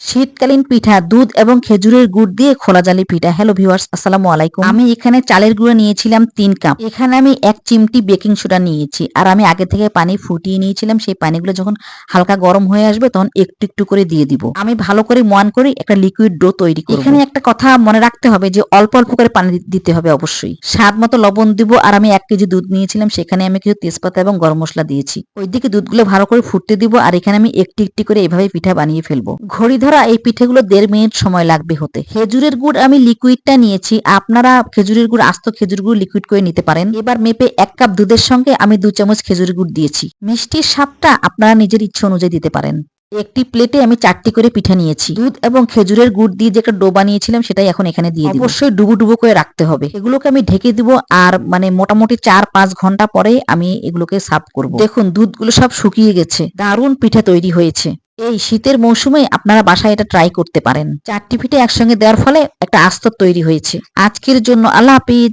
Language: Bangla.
শীতকালীন পিঠা, দুধ এবং খেজুরের গুড় দিয়ে খোলা জালি পিঠা। হ্যালো ভিউয়ার্স আসসালামু আলাইকুম। আমি এখানে চালের গুঁড়ো নিয়েছিলাম তিন কাপ। এখানে আমি এক চিমটি বেকিং সোডা নিয়েছি। আর আমি আগে থেকে পানি ফুটিয়ে নিয়েছিলাম। সেই পানিগুলো যখন হালকা গরম হয়ে আসবে, তখন একটু একটু করে দিয়ে দিব। আমি ভালো করে ময়ান করে একটা লিকুইড ডো তৈরি করব। এখানে একটা কথা মনে রাখতে হবে যে, অল্প অল্প করে পানি দিতে হবে অবশ্যই। স্বাদ মতো লবণ দিব। আর আমি এক কেজি দুধ নিয়েছিলাম। সেখানে আমি কিছু তেজপাতা এবং গরম মশলা দিয়েছি। ওইদিকে দুধগুলো ভালো করে ফুটতে দিব। আর এখানে আমি একটি একটি করে এভাবে পিঠা বানিয়ে ফেলব। ঘড়ি ধরা এই পিঠেগুলো দেড় মিনিট সময় লাগবে হতে। খেজুরের গুড় আমি লিকুইডটা নিয়েছি। আপনারা খেজুরের গুড় আস্ত খেজুর গুড় লিকুইড করে নিতে পারেন। এবার মেপে এক কাপ দুধের সঙ্গে আমি দু চামচ খেজুরের গুড় দিয়েছি। মিষ্টির স্বাদটা আপনারা নিজের ইচ্ছে অনুযায়ী দিতে পারেন। একটি প্লেটে আমি চারটি করে পিঠা নিয়েছি। দুধ এবং খেজুরের গুড় দিয়ে যে একটা ডো বানিয়েছিলাম সেটাই এখন এখানে দিয়ে দিব। অবশ্যই ডুবো ডুবো করে রাখতে হবে। এগুলোকে আমি ঢেকে দিব আর মানে মোটামুটি চার পাঁচ ঘণ্টা পরে আমি এগুলোকে সার্ভ করব। দেখুন দুধগুলো সব শুকিয়ে গেছে। দারুণ পিঠা তৈরি হয়েছে। এই শীতের মৌসুমে আপনারা বাসায় এটা ট্রাই করতে পারেন। চারটি ফিটে একসঙ্গে দেওয়ার ফলে একটা আস্তর তৈরি হয়েছে। আজকের জন্য আল্লাহ হাফিজ।